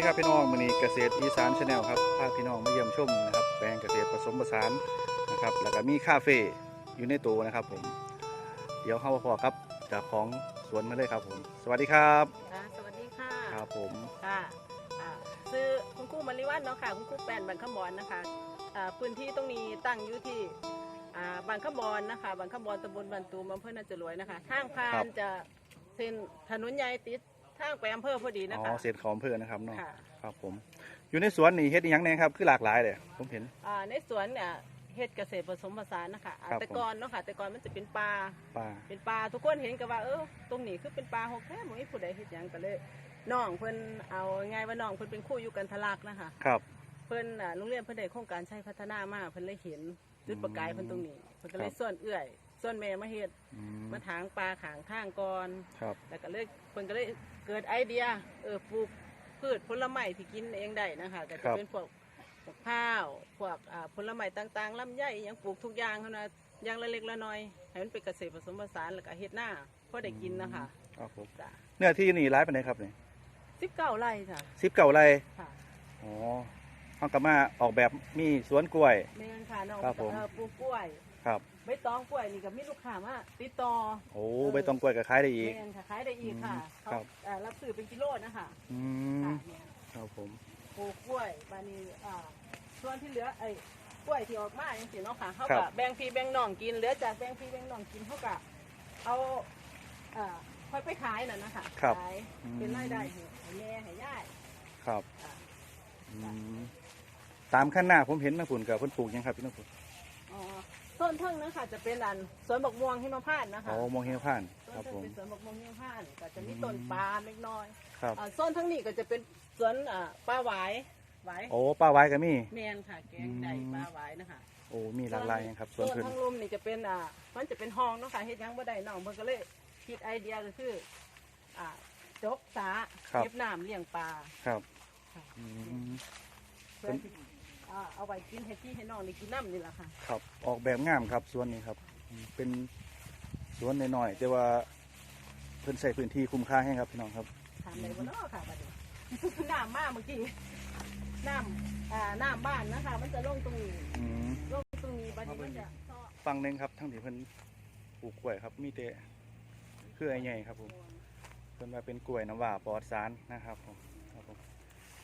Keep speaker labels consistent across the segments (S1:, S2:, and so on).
S1: สวัสดีครับพี่น้องมือนี้เกษตรอีสานชาแนลครับพาพี่น้องมาเยี่ยมชมนะครับแปลงเกษตรผสมผสานนะครับ แล้วก็มีคาเฟ่อยู่ในตัวนะครับผม เดี๋ยวเข้ามาพอครับจากของสวนมาเลยครับผม สวัสดีครับ
S2: ค่ะสวัสดีค่ะ
S1: ครับผม
S2: ค่ะอ่าซื้อคุณครูมาริวันเนาะค่ะคุณครูแปนบันขบอนนะคะอ่าพื้นที่ตรงนี้ตั้งอยู่ที่อ่าบันขบอนนะคะบันขบอนตำบลบันตูมอำเภอนาจรวยนะคะทางผ่านจะเส้นถนนใหญ่ติด ทางไปอำเภอพอดีนะ
S1: อ๋อ
S2: คะ
S1: เศษของอำเพื่อนนะครับเนาะ
S2: ค่ะ
S1: ครับผม อยู่ในสวนนี่เฮ็ดอหยังแน่ครับคือหลากหลายเลยผมเห็น
S2: อ่าในสวนเนี่ยเฮ็ดเกษตรผสมผสานนะคะอ่า
S1: ครับ
S2: แต่ก่อนเนาะค่ะแต่ก่อนมันจะเป็นป่า
S1: ป่า
S2: เป็นป่าทุกคนเห็นกันว่าเออตรงนี้คือเป็นป่าหกแค่หมมีผู้ใดเฮ็ดหยังกันเลยน้องเพิ่นเอาไงายว่าน้องเพิ่นเป็นครู่อยู่กันทะลักนะคะ
S1: ครับ
S2: เพิ่นอ่าโรงเรียนเพิ่นได้โครงการใช้พัฒนามาเพิ่นเลยเห็นจุดประกายเพิ่นตรงนี้เพิ่นก็เล
S1: ครั
S2: ย
S1: บ
S2: ส่วนเอื้อย ส่วนแม่มาเฮ็ด
S1: อืม
S2: มาถางปลาขางทางก่อน
S1: ครับ
S2: แล้วก็เลยเพิ่นก็เลยเกิดไอเดียเออปลูกพืชผลไม้ที่กินเองได้นะคะก็
S1: ครั
S2: จะ
S1: บ
S2: เป็นพวกพวกข้าวพวกอ่าผลไม้ต่างๆลำไยอหยังปลูกทุกอย่างเท่านั้นอย่างละเล็กละน้อยให้มันเป็นเกษตรผสมผสานแล้วก็เฮ็ดหน้าพอได้กินนะคะ
S1: ครับผม
S2: จ้ะ
S1: เนื้อที่นี่ร้ายไปไหนใดครับเนี่ย
S2: 19ไร่จ้ะ
S1: สิบเก่าไร
S2: ค่ะ
S1: อ๋อเขาก็มาออกแบบมีสวนกล้วย
S2: แม่นค่ะน้อง
S1: ครับผม
S2: เอ่อปลูกกล้วย
S1: ครับ
S2: ใบตองกล้วยนี่ก็มีลูกค้ามาติดต่อ
S1: โอ้ใบตองกล้วยก็ขายได้อีก
S2: แม่นค่ะขายได้อีกค่ะ
S1: อืม
S2: เขา
S1: ครับ
S2: เอ่อรับซื้อเป็นกิโลนะคะ
S1: อืม
S2: ค่ะเนี่ย
S1: ครับผม
S2: ปลูกกล้วยบานี้อ่าส่วนที่เหลือไอ้กล้วยที่ออกมาอย่างสิเนาะค่ะเขา
S1: ครั
S2: ก็
S1: บ
S2: แบ่งพี่แบ่งน้องกินเหลือจากแบ่งพี่แบ่งน้องกินเขาก็เอาอ่าค่อยไปขายน่ะนะคะขายเป็นรายได้ให้ให้แม่ให้ย่าย
S1: ครับ
S2: ค่ะ
S1: อืมตามขั้นหน้าผมเห็นนะคุณกับเพิ่นปลูกหยังครับพี่น้องคุณ
S2: อ๋อ ต้นเทิงนะคะจะเป็นอันสวนบักม่วงหิมพานต์นะคะ
S1: อ๋อมองเห็นผ่านค
S2: ต้
S1: รับ
S2: นเทิ
S1: ผ
S2: ง
S1: ม
S2: เป็นสวนบักม่วงหิมพานต์ก็จะมี
S1: อืม
S2: ต้นปาล์มเล็กน้อย
S1: ครับ
S2: อ่าโซนทั้งนี้ก็จะเป็นสวนอ่าปลาหวายหวาย
S1: โอ้ป้าไว้ก็มี
S2: แมนค่ะ แกงไก่ปลาหวายนะคะ
S1: โอ้มีหลากหลายครับสวน
S2: ส่วน
S1: เพิ่น
S2: ทั้งรุมนี่จะเป็นอ่ามันจะเป็นห้องเนาะค่ะเฮ็ดหยังบ่ได้น้องเพิ่นก็เลยคิดไอเดียก็คืออ่าจกสาเก็บน้ำเลี้ยงปลา
S1: ครับ
S2: ค่ะ
S1: อืม
S2: เพื่อที่ อ่าเอาไว้กินให้พี่ให้น้องได้กินน้ำนี่แหละค่ะ
S1: ครับออกแบบงามครับสวนนี้ครับอืมเป็นสวนน้อยๆแต่ว่าเพิ่นใส่พื้นที่คุ้มค่าให้ครับพี่น้องครับ
S2: ถามได้บ่เนาะค่ะบัดนี้ น้ำมาเมื่อกี้น้ำอ่าน้ำบ้านนะคะ มันจะลงตรงนี้
S1: อืม
S2: ลงตรงนี้บัดนี้มันจะซ้อ
S1: ฝั่งหนึงครับทั้งที่เพิ่นปลูกกล้วยครับ มีแต่เครือใหญ่ครับผม เพิ่นว่าเป็นกล้วยน้ำว่าปลอดสารนะครับผมครับผม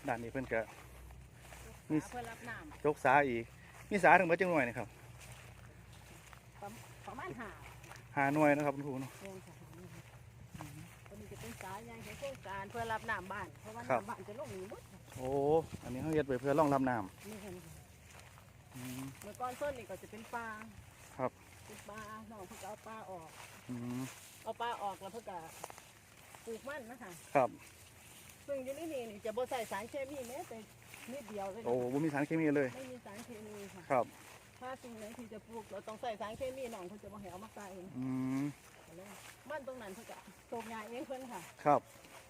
S1: ด้านนี้เพิ่นก็ มี
S2: เพื่อรับน้ำ
S1: ยกสาอีก มีสาถึงเบิดจังหน่วยนี่ครับ
S2: ประประมาณหา
S1: หาหน่วยนะครับคุณครูเนาะ
S2: เองค่ะตอนนี้จะเป็นสายยางแห่งโครงการเพื่อรับน้ำบ้าน เพราะว่า
S1: ครับ
S2: น้ำบ้านจะลงอยู่หมดค่ะ
S1: โอ้อันนี้เขาเฮ็ดไปเพื่อรองรับน้
S2: นี่เห็นค่ะำ
S1: อืม
S2: เมื่อก่อนต้นนี่ก็จะเป็นปลา
S1: ครับ
S2: เป็นปลาน้องเพิ่งก็เอาปลาออก
S1: อืม
S2: เอาปลาออกแล้วเพิ่งก็ปลูกมันนะคะ
S1: ครับ
S2: ซึ่งอยู่ในนี่นี่จะบ่ใส่สารเคมีแม้แต่นิดเดียวเลยนะ
S1: โอ้บ่มีสารเคมีเลย
S2: ไม่มีสารเคมีค่ะ
S1: ครับ
S2: ถ้าสิ่งไหนที่จะปลูกเราต้องใส่สารเคมีน้องเพิ่นจะบ่ให้เอามาใส่
S1: อืม
S2: มันตรงนั้นเพิ่นก็ตกงานเองเพิ่นค่ะ
S1: ครับ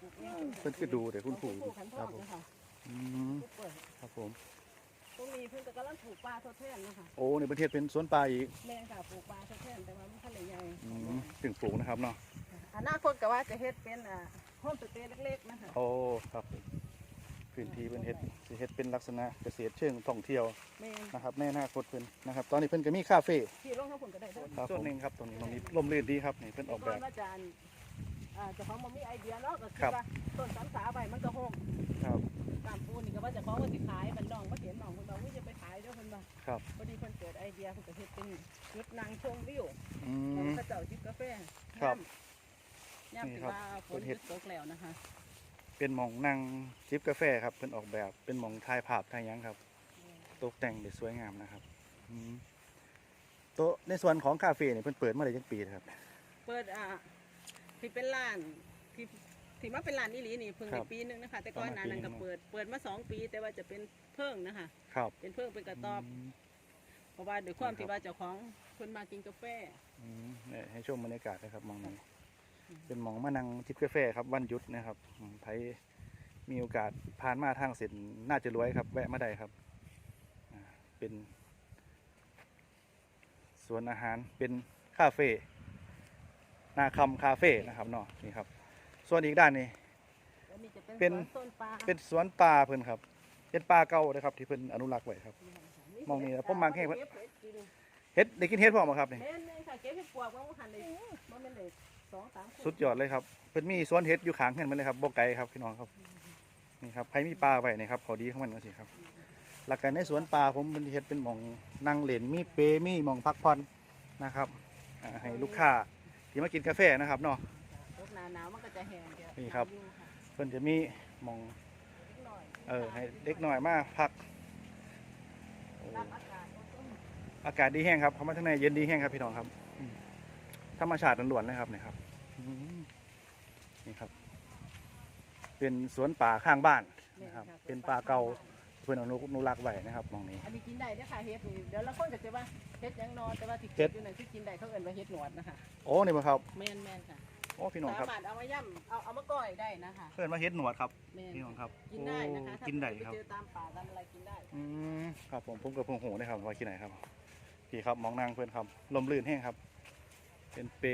S2: ปลูกเอง
S1: เพิ่นคือดูแต่คุณครู
S2: ปลูกขันท
S1: ครั
S2: อบง
S1: ผม
S2: นะคะ
S1: อืม
S2: ปลูกเปิด
S1: ครับผม
S2: ตรงนี้เพิ่นก็กำลังปลูกปลาทดแทนนะคะ
S1: โอ้ในประเทศเป็นสวนปลาอีก
S2: แม่ค่ะปลูกปลาทดแทนแต่ว่ามันทะเลใหญ่
S1: อืมถึงปลูกนะครับเนาะ
S2: อนาคตก็ว่าจะเฮ็ดเป็นอ่า โฮมสเตย์เล็กๆนะคะ
S1: โอ้ครับผมพื้นที่เป็นเฮ็ดสิเฮ็ดเป็นลักษณะเกษตรเชิงท่องเที่ยว
S2: แม่
S1: นะครับในอนาคตเพิ่นนะครับ ตอนนี้เพิ่นก็มีคาเฟ่
S2: ที่ลงทั้งผลก็ได้เด้อ
S1: ส่วนหนึ่งครับตรงนี้ตรงนี้ร่มรื่นดีครับนี่เพิ่นออกแบ
S2: ก่อบนว่าอาจารย์อ่าเจ้าของมันมีไอเดียเนาะก็คื
S1: ครั
S2: อบ ว่าต้นสามสาใบมันก็โฮม
S1: ครับ
S2: ตามปูนี่ก็ว่าเจะของว่าสิขายมันน้องมาเห็นน้องเพิ่นว่าอุ้ยจะไปขายเด้อเพิ่นว่า
S1: ครับ
S2: พอดีเพิ่นเกิดไอเดียเพิ่นก็เฮ็ดเป็นจุดนั่งชมวิว
S1: อื
S2: แล้ว
S1: ม
S2: ก็เจ้าจิบกาแฟ
S1: ครับ
S2: ย่ำ
S1: นี่
S2: ที่
S1: ครับ
S2: ว่าฝ
S1: เพิ่
S2: น
S1: นเฮ็
S2: จะ
S1: ด
S2: ตกแล้วนะคะ
S1: เป็นหมองนั่งจิบกาแฟครับเพิ่นออกแบบเป็นหมองถ่ายภาพถ่ายหยังครับ ตกแต่งได้สวยงามนะครับอืมโต๊ะในส่วนของคาเฟ่เนี่ยเพิ่นเปิดมาได้จักปีแล้วครับ
S2: เปิดอ่าที่เป็นร้านที่ที่มาเป็นร้านอีหลีนี่เพิ่ง
S1: ครั
S2: ได้
S1: บ
S2: ปีหนึงนะคะแต่ก่อนหน้านั้นก็
S1: ประมาณปีหนึ่ง
S2: เปิดเปิดมาสองปีแต่ว่าจะเป็นเพิ่งนะคะ
S1: ครับ
S2: เป็นเพิ่งเป็นกระตอบ
S1: ม
S2: เพราะว่าด้วยความ
S1: ครับ
S2: ที่ว่าเจ้าของคนมากินกาแฟ
S1: อืมเนี่ยให้ชมบรรยากาศนะครับหมองนี้
S2: อืม
S1: เป็นหมองมานั่งจิบกาแฟครับวันหยุดนะครับอืมไผมีโอกาสผ่านมาทางเส้นน่าจะรวยครับ แวะมาได้ครับอ่าเป็นสวนอาหารเป็นคาเฟ่นาคำคาเฟ่นะครับเนาะนี่ครับ ส่วนอีกด้านนี้
S2: อันนี้จะเป็น
S1: เป็น
S2: สวนต้นปลา
S1: เป็นสวนป่าเพิ่นครับเป็นป่าเก่านะครับ ที่เพิ่นอนุรักษ์ไว้ครับมองนี่นะผมมักแห้ง
S2: เก็บเห็ดกิน
S1: เฮ็ดได้กินเฮ็ดพร้อมบ่ครับนี่
S2: แม่นเลยค่ะเก็บเห็ดปวกว่าหันเลยมันเป็นเลย สองสามคน
S1: สุดยอดเลยครับเพิ่นมีสวนเฮ็ดอยู่ข้างเฮือนมันเลยครับบ่ไกลครับพี่น้องครับนี่ครับใครมีป่าไว้นี่ครับข้อดีของมันก็สิครับหลักการในสวนป่าผมมันเฮ็ดเป็นหม่องนั่งเล่นมีเปรมีหม่องพักผ่อนนะครับอ่าให้ลูกค้าที่มากินกาแฟนะครับเนาะ
S2: รถหนาหนาวมันก็จะแห้งเดี๋ยว
S1: นี่ครับ
S2: อยู่ะ
S1: เพิ่นจะมีหม่อง
S2: นิดหน่อย
S1: เออให้เด็กน้อยมาพักโอ้
S2: รับอากาศต้น
S1: อากาศดีแห้งครับเข้ามาข้างในเย็นดีแห้งครับพี่น้องครับอืม ธรรมชาติล้วนๆนะครับนี่ครับอืมนี่ครับ เป็นสวนป่าข้างบ้านนะครับ เป็นป่าเก่าเพื่อนอนุรักษ์ไว้นะครับมองนี้
S2: อันนี้กินได้เด้อค่ะเฮ็ดนี่เดี๋ยวละคนก็จะว่าเฮ็ดหยังนอนแต่ว่าที่
S1: เฮ็
S2: กิน
S1: ด
S2: อยู่นั่นคือกินได้เขาเอิ้นว่าเฮ็ดหนวดนะคะ
S1: โอ้นี่บ่ครับ
S2: แม่นแม่นค่ะ
S1: โอ้พี่น้องครับ
S2: สามารถเอามาย่ำเอาเอามาก้อยได้นะคะ
S1: เพื่อนมาเฮ็ดหนวดครับ
S2: แม่น
S1: พี่น้องครับ
S2: กินได้นะคะ
S1: โอ้กินได้ครับ
S2: ถ้าไปเจอตามป่าตามอะไรกินได้
S1: อืมครับผมผมกับพงหูนะครับว่าที่ไหนครับพี่ครับมองนางเพื่อนครับลมลื่นแห้งครับ เป็นเปร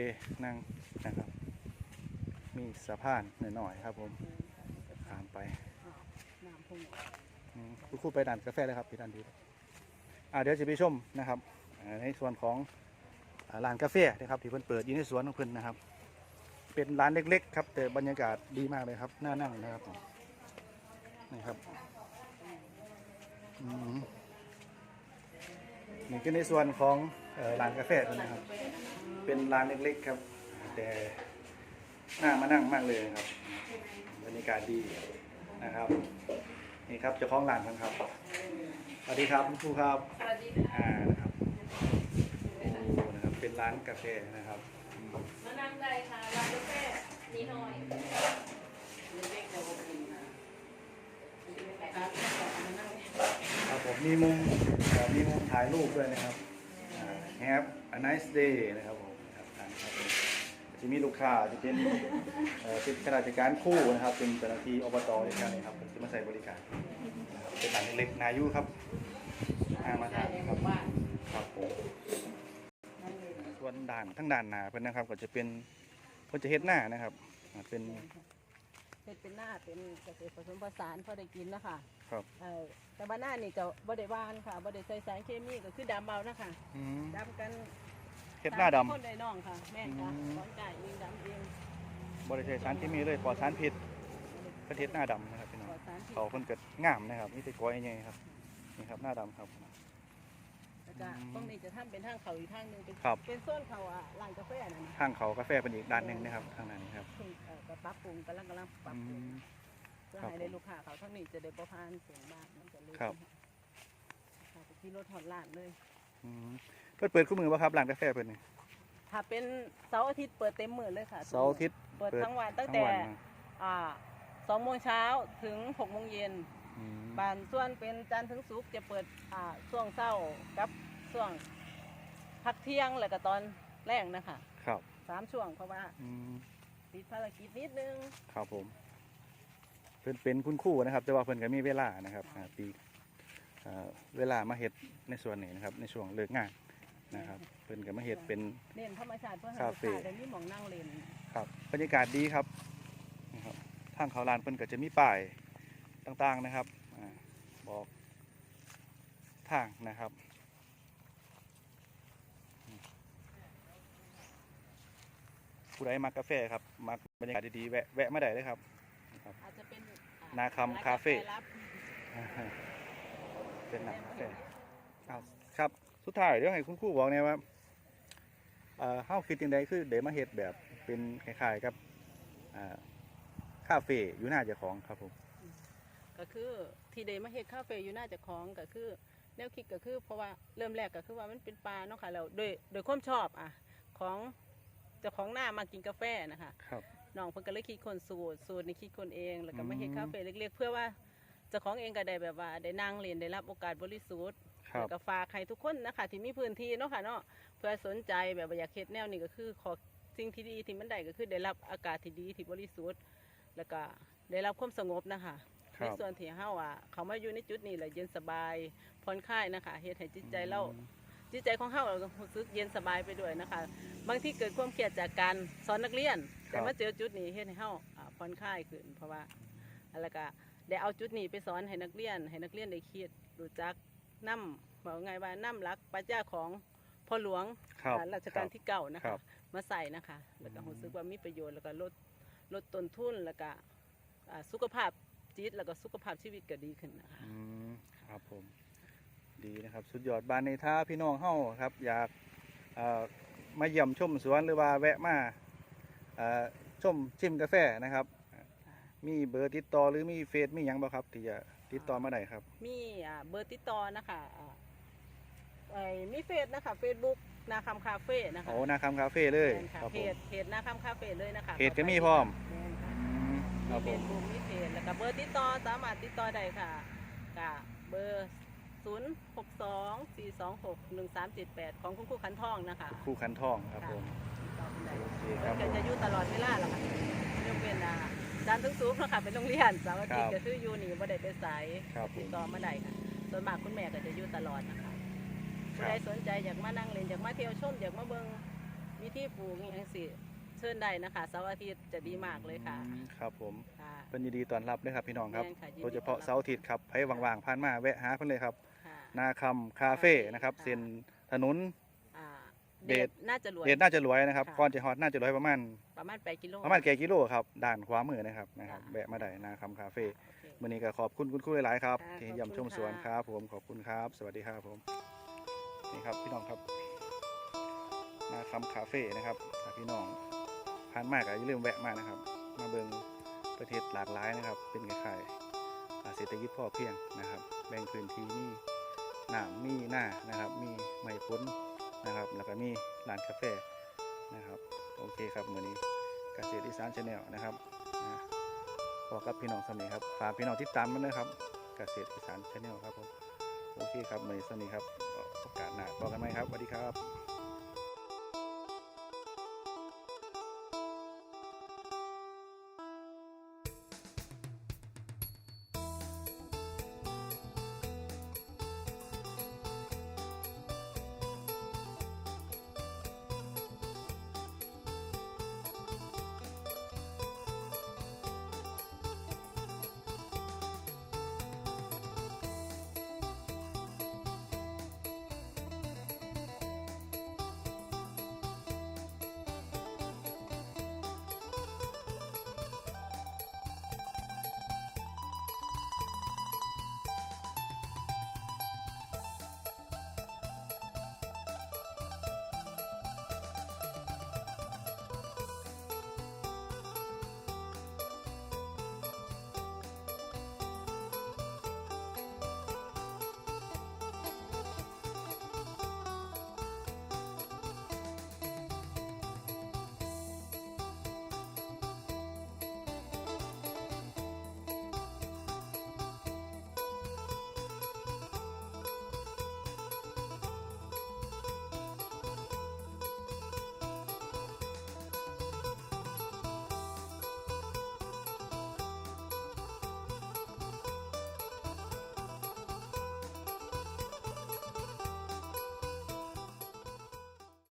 S1: นั่งนะครับ มีสะพานหน่อยๆครับผมตามไป
S2: น้ำพุ่ง
S1: อืมคุณครูไปด่านกาแฟเลยครับพี่ด่านดีอ่าเดี๋ยวจะไปชมนะครับอ่าในส่วนของอ่าร้านกาแฟนะครับที่เพิ่นเปิดอยู่ในสวนของเพิ่นนะครับ เป็นร้านเล็กๆ ครับ แต่บรรยากาศดีมากเลยครับน่านั่งนะครับนี่ครับอืมนี่คือในส่วนของเอ่อร้านกาแฟเพิ่นนะครับ เป็นร้านเล็กๆครับ แต่น่ามานั่งมากเลยครับบรรยากาศดีนะครับนี่ครับเจ้าของร้านครับครับสวัสดีครับคุณครูครับ
S2: สวัสดี
S1: อ่านะครับโอ้นะครับเป็นร้านกาแฟนะครับอืม
S2: มานั่งได้ค่ะร้านกาแฟนิดหน่อยเล็กๆแต่อบอุ่นนะร้านกาแฟมานั่ง
S1: ครับผมมีมุมเอ่อมีมุมถ่ายรูปด้วยนะครับอ่า Have a nice day นะครับผมครับ ทางครับผมจะมีลูกค้าจะเป็นเอ่อเป็นข้าราชการครู่นะครับเป็นเจ้าหน้าที่อบตด้วยกันนะครับผมจะมาใส่บริการนะครับเป็นร้านเล็กๆนายุครับอ่ามาทาน
S2: ในห
S1: ครั
S2: มู่
S1: บ
S2: บ้าน
S1: ครับผม
S2: นั่นเลย
S1: ส่วนด่านทั้งด่านหนาเพิ่นนะครับ ก็จะเป็นเพิ่นจะเฮ็ดหน้านะครับอ่าเป็น
S2: เฮ็ดเป็นหน้าเป็นเกษตรผสมผสานพอได้กินนะคะ
S1: ครับ
S2: เออแต่บ้านหน้านี่จะบ่ได้หวานค่ะบ่ได้ใส่สารเคมีก็คือดำเบานะคะ
S1: อืม
S2: ดำกัน
S1: เฮ็ดหน้าดำ
S2: ตมคนได้น้องค่ะแม่นค่ะ
S1: อืม
S2: สอนจ่ายเองดำเอง
S1: บริเวณสารที่มีเลยปลอดสารพิษประเทศหน้าดำนะครับพี่น้อง
S2: ปลอดสารพิษ
S1: เขาเพิ่นเกิดงามนะครับนี่เป็นก้อยใหญ่ครับนี่ครับหน้าดำครับ
S2: แล้วก็
S1: อืม
S2: ตรงนี้จะทำเป็นทางเขาอีกทางหนึงเป็น
S1: ครับ
S2: เป็นโซนเขาอะร้านกาแฟนั่นน่ะ
S1: ทางเขากาแฟเป็นอีกด้านหนึ่งนะครับทางนั้นครับ
S2: เพิ่งเอ่อก็ปรับปรุงกำลังกำลังปรับ
S1: อื
S2: ปรุง
S1: ม
S2: เพื่อ
S1: ครับ
S2: ให้ได้ลูกค้าเขาทั้งนี้จะได้บ่ผ่านเสียงบ้านมันจะเลย
S1: ครับ
S2: ค่ะไปที่รถฮอดร้านเลย
S1: อืมเพิ่นเปิดคู่มือป่ะครับร้านกาแฟเพิ่นนี่
S2: ถ้าเป็นเสาร์อาทิตย์เปิดเต็มมื้อเลยค่ะ
S1: เสาร์อาทิตย์
S2: เปิดทั้งวันตั้ง
S1: ทั้
S2: แต่
S1: วันนะ
S2: อ่าสองโมงเช้าถึงหกโมงเย็น
S1: อืม
S2: บานส่วนเป็นจันทร์ถึงศุกร์จะเปิดอ่าช่วงเช้ากับช่วงพักเที่ยงแล้วก็ตอนแรกนะคะ
S1: ครับ
S2: สามช่วงเพราะว่า
S1: อืม
S2: ติดภารกิจนิดนึง
S1: ครับผม เพิ่นเป็นคุณครูนะครับ แต่ว่าเพิ่นก็มีเวลานะครับอ่าปีเอ่อเวลามาเฮ็ดในส่วนนี้นะครับ ในช่วงเลิกงาน นะครับเพิ่นก็มาเฮ็ดเป็น
S2: เน้นธรรมชาติเพื่อให้
S1: คา
S2: ลูก
S1: เฟ่
S2: ค้าได้มีหมองนั่งเล่น
S1: ครับบรรยากาศดีครับนะครับทางเขาลานเพิ่นก็จะมีป้ายต่างๆนะครับอาบอกทางนะครับผู้ใดมักกาแฟครับมักบรรยากาศดีๆแวะแวะมาได้เลยครับ
S2: อาจจะเป็นอ่
S1: นาคำคาเฟ่
S2: ร้นกแฟรับ
S1: เป็นหนังกาแฟอ้าวครับ สุดท้ายเดี๋ยวให้คุณครูบอกเนี่อยว่าเอ่อเฮาคิดจังไดคือเดี๋ยวมาเฮ็ดแบบเป็นคล้ายๆกับอ่าคาเฟ่อยู่หน้าเจ้าของครับผม
S2: ก็คือที่เดมาเฮ็ดคาเฟ่อยู่หน้าเจะของก็คือ แนวคิดก็คือ เพราะว่าเริ่มแรกก็คือว่ามันเป็นปลาเนาะค่ะแล้วโดยโดยความชอบอะของเจ้าของหน้ามากินกาแฟนะคะ
S1: ครับ
S2: น้องเพิ่นก็เลยคิดคนสูตรสูตรนี่คิดคนเอง แล้วก็มาเฮ็ด
S1: อืม
S2: คาเฟ่เล็กๆ เพื่อว่าเจ้าของเองก็ได้แบบว่าได้นั่งเรียนได้รับโอกาสบริสุทธิ์
S1: ครั
S2: แล้ว
S1: บ
S2: ก็ฝากให้ทุกคนนะคะที่มีพื้นที่เนาะค่ะเนาะเพื่อสนใจแบบว่าอยากเฮ็ดแนวนี้ก็คือขอสิ่งที่ดีที่มันได้ก็คือได้รับอากาศที่ดีที่บริสุทธิ์ แล้วก็ได้รับความสงบนะคะ
S1: ค
S2: ใน
S1: รับ
S2: ส่วนที่เฮาอะเขามาอยู่ในจุดนี้แหละเย็นสบายผ่อนคลายนะคะเฮ็ดให้จิตใจเรา
S1: อืม
S2: จิตใจของเฮาเราก็รู้สึกเย็นสบายไปด้วยนะคะ บางที่เกิดความเครียดจากการสอนนักเรียน แต่มาเจอจุดนี้เฮ็ดให้เฮาอ่าผ่อนคลายขึ้น เพราะว่าแล้วก็ได้เอาจุดนี้ไปสอนให้นักเรียน ให้นักเรียนได้คิดรู้จัก นํบอกไงว่านํหลักปรัชญาของพ่อหลวง
S1: ครับ
S2: อ่ารัชกาล
S1: ครับ
S2: ที่เก้านะ
S1: ครั
S2: คะ
S1: บ
S2: มาใส่นะคะ แล้วก็
S1: อืม
S2: รู้สึกว่ามีประโยชน์แล้วก็ลดลดต้นทุนแล้วก็อ่าสุขภาพจิตแล้วก็สุขภาพชีวิตก็ดีขึ้นนะคะ
S1: อืมครับผมดีนะครับสุดยอดบ้านในท่าพี่น้องเฮาครับ อยากเอ่อมาเยี่ยมชมสวนหรือว่าแวะมาเอ่อชมชิมกาแฟนะครับ มีเบอร์ติดต่อหรือมีเฟซมีหยังบ่ครับที่จะ ติดต่อมาได้ครับ
S2: มีอ่าเบอร์ติดต่อนะคะอ่าไอ้มีเฟซนะคะเฟซบุ๊กนาคำคาเฟ่นะคะ
S1: โอ้นาคำคาเฟ่เลย
S2: แม่นค่ะ
S1: ครับ
S2: เพ
S1: ผม
S2: จเพจนาคำคาเฟ่เลยนะคะ
S1: เพจก็มีพร้อม
S2: แม่นค่ะ
S1: อืมค
S2: มี
S1: รับ
S2: เฟ
S1: ผม
S2: ซบุ๊กมีเพจแล้วก็เบอร์ติดต่อสามารถติดต่อได้ค่ะกับเบอร์ศูนย์หกสองสี่สองหกหนึ่งสามเจ็ดแปดของคุณครูขันทองนะคะ
S1: คู่คันทองครับผม
S2: ติดต่อได้
S1: โอเคค
S2: แล้
S1: รั
S2: ว
S1: บผ
S2: ก็
S1: ม
S2: จะอยู่ตลอดเวลาแหละค่ะยกเว้นอ่า จันทร์ถึงศุกร์เนาะค่ะเป็นโรงเรียนเสาร์อาทิต
S1: ครั
S2: ย์
S1: บ
S2: ก็คืออยู่นี่บ่ได้ไปไสาย
S1: ครับผ
S2: ติด
S1: ม
S2: ต่อมาได้ค่ะส่วนมากคุณแม่ก็จะอยู่ตลอดนะคะ
S1: ค
S2: ผู้
S1: รับ
S2: ใดสนใจอยากมานั่งเล่นอยากมาเที่ยวชมอยากมาเบิ่งวิธีปลูกอหย่างสิเชิญได้นะคะเสาร์อาทิตย์จะดีมากเลยค่ะ
S1: อืมครับผม
S2: ค่ะ
S1: เป็นยินดีต้อนรับเลยครับพี่น้องครับ
S2: แม่นค่ะยินดี
S1: โดยเฉพาะเสาร์อาทิตย์ครับให้ว่างๆผ่านมาแวะหาเพิ่นเลยครับ
S2: ค่ะ
S1: นาคำคาเฟ่นะครับ
S2: ค่ะ
S1: เส้นถนน
S2: อ่า
S1: เด
S2: เด
S1: ช
S2: ชน่าจะรวย
S1: เดชน่าจะรวยนะครับ
S2: ค่ะ
S1: ก่อนจะฮอดน่าจะรวยประมาณ
S2: ประมาณ8กิโล
S1: ประมาณกี่กิโลครับด่านขวามือนะครับนะครับ
S2: ค่ะ
S1: แวะมาได้นาคำคาเฟ่
S2: โอเค
S1: วันนี้ก็ขอบคุณคุณครูหลายๆครับ
S2: ค่ะ
S1: ที่
S2: ขอบคุณ
S1: เยี่ยมชมสวน
S2: ค่ะ
S1: ครับ ผมขอบคุณครับ สวัสดีครับผมนี่ครับพี่น้องครับนาคำคาเฟ่นะครับถ้าพี่น้องผ่านมากอย่าลืมแวะมานะครับ มาเบิงประเทศหลากหลายนะครับ เป็นคล้ายๆอ่าเศรษฐกิจพอเพียงนะครับ แบ่งพื้นที่มีน้ำมีหน้านะครับ มีไม้พ้น นะครับ แล้วก็มีร้านกาแฟนะครับ โอเคครับมือนี้เกษตรอีสานชาแนลนะครับนะบอกกับพี่น้องสมัยครับฝากพี่น้องติดตามมันนะครับ เกษตรอีสานชาแนลครับผม โอเคครับมือนี้สวัยครับ โอกาสหน้าบอกกันไหมครับสวัสดีครับ